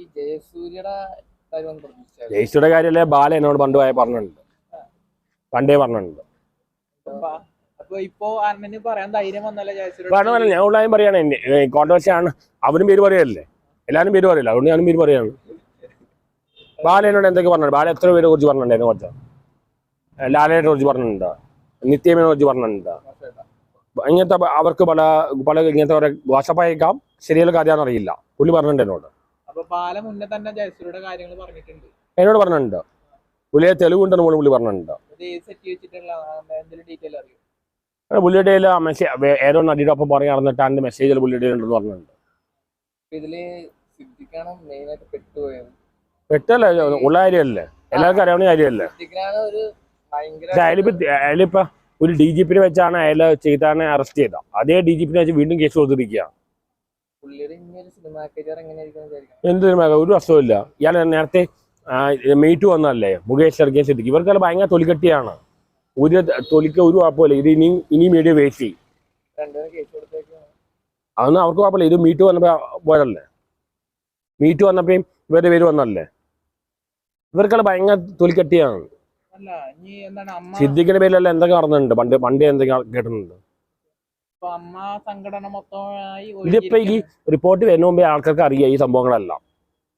ഈ ജയസൂര്യയുടെ ജയിച്ചുടെ കാര്യമല്ലേ? ബാല എന്നോട് പണ്ട് പോയ പറഞ്ഞിട്ടുണ്ട്. പണ്ടേ പറഞ്ഞിട്ടുണ്ട്. പറഞ്ഞ ഞാൻ ഉള്ളായും പറയാണ്. കോൺട്രവേഴ്സി ആണ്. അവനും പേര് പറയല്ലേ? എല്ലാവരും പേര് പറയില്ല. അതുകൊണ്ട് ഞാനും പേര് പറയാണ്. ബാല എന്നോട് എന്തൊക്കെ പറഞ്ഞു ബാല എത്ര പേരെ കുറിച്ച് പറഞ്ഞിട്ടുണ്ടായിരുന്നു കുറച്ച് ലാലയെ കുറിച്ച് പറഞ്ഞിട്ടുണ്ട്? നിത്യമേനെ കുറിച്ച് പറഞ്ഞിട്ടുണ്ട്? ഇങ്ങനത്തെ അവർക്ക് പല പല ഇങ്ങനത്തെ കുറെ വാട്സപ്പായേക്കാം ശരിയുള്ള കാര്യമാണെന്നറിയില്ല പുള്ളി പറഞ്ഞിട്ടുണ്ട് എന്നോട്. അപ്പൊ മുന്നേ തന്നെ കാര്യങ്ങൾ പറഞ്ഞിട്ടുണ്ട്. എന്നോട് പറഞ്ഞിട്ടുണ്ട്? പുള്ളിയെ തെളിവുണ്ടെന്ന് പോലും പുള്ളി പറഞ്ഞിട്ടുണ്ട്? പുള്ളിയുടെ മെസ്സേജ് ഏതോ നടിയുടെ ഒപ്പം പറയാൻ നടന്നിട്ട് അതിന്റെ മെസ്സേജിൽ പുള്ളിയുടെ ഉണ്ടെന്ന് പറഞ്ഞിട്ടുണ്ട്. ഇതിൽ സിദ്ദിഖാണ് മെയിൻ ആയിട്ട് പെട്ടുപോയത്. പെട്ടല്ല ഉള്ള കാര്യമല്ലേ? എല്ലാവർക്കും അറിയാവുന്ന കാര്യമല്ലേ? ഒരു ഡി ജി പിന്നെ വെച്ചാണ് അയാൾ ചെയ്താണ് അറസ്റ്റ് ചെയ്തത്. അതേ ഡി ജി പിന്നെ വെച്ച് വീണ്ടും കേസ് കൊടുത്തിരിക്കുകയാണ്. സിനിമ ഒരു അസുഖമില്ല ഇയാൾ നേരത്തെ മീറ്റ് വന്നല്ലേ മുകേഷ് ചെറുക്കേ സിദ്ദിഖ്. ഇവർക്കെല്ലാം ഭയങ്കര തൊലിക്കട്ടിയാണ് ഒരു തൊലിക്ക ഒരു കുഴപ്പമില്ല. ഇത് ഇനി ഇനി മീഡിയ വേസ്റ്റ് ചെയ്യും. അതൊന്നും അവർക്ക് കുഴപ്പമില്ല. ഇത് മീറ്റ് വന്നപ്പോ പോയതല്ലേ? മീറ്റ് വന്നപ്പോ ഇവരുടെ പേര് വന്നല്ലേ ഇവർക്കെല്ലാം ഭയങ്കര തൊലിക്കട്ടിയാണ് സിദ്ദിഖിന്റെ പേരിലെല്ലാം എന്തൊക്കെ നടന്നിട്ടുണ്ട്? പണ്ട് പണ്ട് എന്തൊക്കെ കേട്ടിട്ടുണ്ട്? ഇതിപ്പോ ഈ റിപ്പോർട്ട് വരുന്ന മുമ്പേ ആൾക്കാർക്ക് അറിയാം ഈ സംഭവങ്ങളെല്ലാം.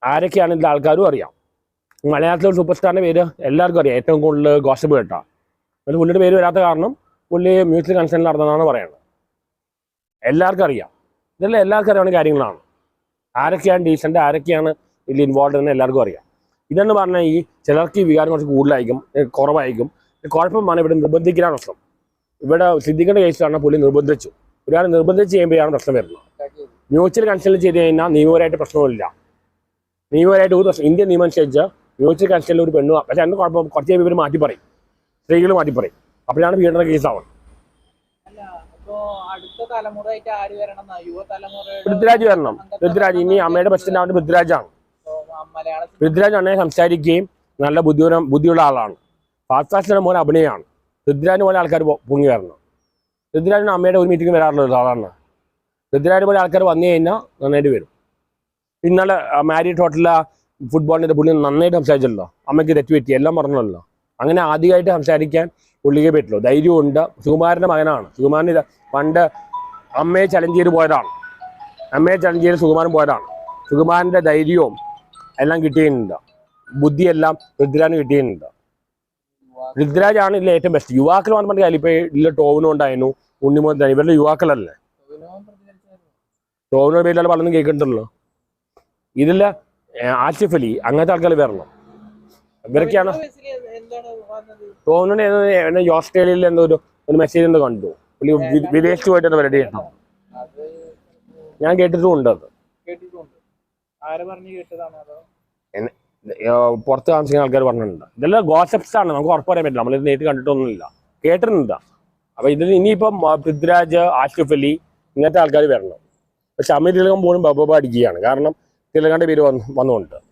ആരൊക്കെയാണ് ഇതിൽ ആൾക്കാരും അറിയാം. മലയാളത്തിലെ ഒരു സൂപ്പർ സ്റ്റാറിന്റെ പേര് എല്ലാവർക്കും അറിയാം. ഏറ്റവും കൂടുതൽ ഗോസിപ്പ് കേട്ടാ. അതിൽ പുള്ളിയുടെ പേര് വരാത്ത കാരണം പുള്ളി മ്യൂച്വൽ കൺസേണിൽ നടന്നതാണ് പറയുന്നത് എല്ലാവർക്കും അറിയാം. ഇതെല്ലാം എല്ലാവർക്കും അറിയാവുന്ന കാര്യങ്ങളാണ്. ആരൊക്കെയാണ് ഡീസന്റ് ആരൊക്കെയാണ് ഇതിൽ ഇൻവോൾവ് എന്ന് എല്ലാവർക്കും അറിയാം. ഇതെന്ന് പറഞ്ഞാൽ ഈ ചിലർക്ക് ഈ വികാരം കുറച്ച് കൂടുതലായിരിക്കും കുറവായിരിക്കും. കുഴപ്പമാണ് ഇവിടെ നിർബന്ധിക്കാൻ പ്രശ്നം. ഇവിടെ സിദ്ദിഖിന്റെ കേസിലാണ് പുള്ളി നിർബന്ധിച്ചു. ഒരാൾ നിർബന്ധിച്ച് ചെയ്യുമ്പോഴാണ് പ്രശ്നം വരുന്നത്. മ്യൂച്വൽ കൺസൾട്ട് ചെയ്ത് കഴിഞ്ഞാൽ നിയമപരമായിട്ട് പ്രശ്നമില്ല. നിയമപരമായിട്ട് ഒരു പ്രശ്നം ഇന്ത്യൻ നിയമം അനുസരിച്ച് മ്യൂച്വൽ കൺസൾട്ടിൽ ഒരു പെണ്ണു പക്ഷെ അതിന് കുഴപ്പം കുറച്ച് കഴിയുമ്പോൾ മാറ്റി പറയും. സ്ത്രീകൾ മാറ്റി പറയും. അപ്പോഴാണ് വീടിന്റെ കേസാവുന്നത് പൃഥ്വിരാജ് വരണം. പൃഥ്വിരാജ് ഇനി അമ്മയുടെ പ്രസിഡന്റ് ആവുന്നത് പൃഥ്വിരാജാണ്. പൃഥ്വിരാജ് അണ്ണയെ സംസാരിക്കുകയും നല്ല ബുദ്ധിപരം ബുദ്ധിയുള്ള ആളാണ്. ഫാസ്റ്റ് ഫാസ്റ്റിന്റെ മോനെ അഭിനയമാണ് പൃഥ്വിരാജിന് പോലെ ആൾക്കാർ പൊങ്ങി വരണം. ഋദ്രാജിന് അമ്മയുടെ ഒരു മീറ്റിംഗ് വരാറുള്ളൂ സാധാരണ. ഋദ്രാജ് പോലെ ആൾക്കാർ വന്നു കഴിഞ്ഞാൽ നന്നായിട്ട് വരും. ഇന്നലെ മാരിഡ് ഹോട്ടലിലെ ഫുട്ബോളിന്റെ പുള്ളി നന്നായിട്ട് സംസാരിച്ചല്ലോ അമ്മയ്ക്ക് തെറ്റ് പറ്റി എല്ലാം പറഞ്ഞല്ലോ അങ്ങനെ ആദ്യമായിട്ട് സംസാരിക്കാൻ പുള്ളിക്ക് പറ്റുള്ളൂ ധൈര്യമുണ്ട്. സുകുമാരന്റെ മകനാണ്. സുകുമാരൻ പണ്ട് അമ്മയെ ചലഞ്ച് ചെയ്ത് പോയതാണ്. അമ്മയെ ചലഞ്ച് ചെയ്ത് സുകുമാരൻ പോയതാണ്. സുകുമാരന്റെ ധൈര്യവും എല്ലാം കിട്ടിയിട്ടുണ്ട്. ബുദ്ധിയെല്ലാം പൃഥ്വിരാജിന് കിട്ടിയിട്ടുണ്ട്. പൃഥ്വിരാജാണ് ഇതിൽ ഏറ്റവും ബെസ്റ്റ് യുവാക്കൾ വന്നു പറഞ്ഞാൽ ഇപ്പൊ ഇല്ല ടോവിനും ഉണ്ടായിരുന്നു ഉണ്ണിമോ ഇവരുടെ യുവാക്കളല്ലേ? ടോവിനോ പേരിലാണ് പറഞ്ഞു പേരിലുള്ള പലതും കേൾക്കുന്നുണ്ടല്ലോ. ഇതില്ല ആസിഫ് അലി അങ്ങനത്തെ ആൾക്കാർ വരണം ഇവരൊക്കെയാണ്. ടോവിനോട് ഓസ്ട്രേലിയയിൽ എന്തോ ഒരു മെസ്സേജ് എന്തോ കണ്ടു. പുള്ളി വിദേശത്ത് പോയിട്ട് എന്തോ പരിപാടി കേട്ടോ. ഞാൻ കേട്ടിട്ടുണ്ട് അത്. പുറത്ത് താമസിക്കുന്ന ആൾക്കാർ പറഞ്ഞിട്ടുണ്ട്. ഇതെല്ലാം ഗോസപ്സ് ആണ്. നമുക്ക് ഉറപ്പ് പറയാൻ പറ്റില്ല. നമ്മളിത് നേരിട്ട് കണ്ടിട്ടൊന്നുമില്ല. കേട്ടിട്ടുണ്ട്. അപ്പൊ ഇതിൽ ഇനിയിപ്പം പൃഥ്വിരാജ് ആഷിഫ് അലി ഇങ്ങനത്തെ ആൾക്കാർ വരണം. പക്ഷെ അമിത് തിലകം പോലും ബബബ അടിക്കുകയാണ്. കാരണം തിലകന്റെ പേര് വന്നു വന്നുകൊണ്ട്.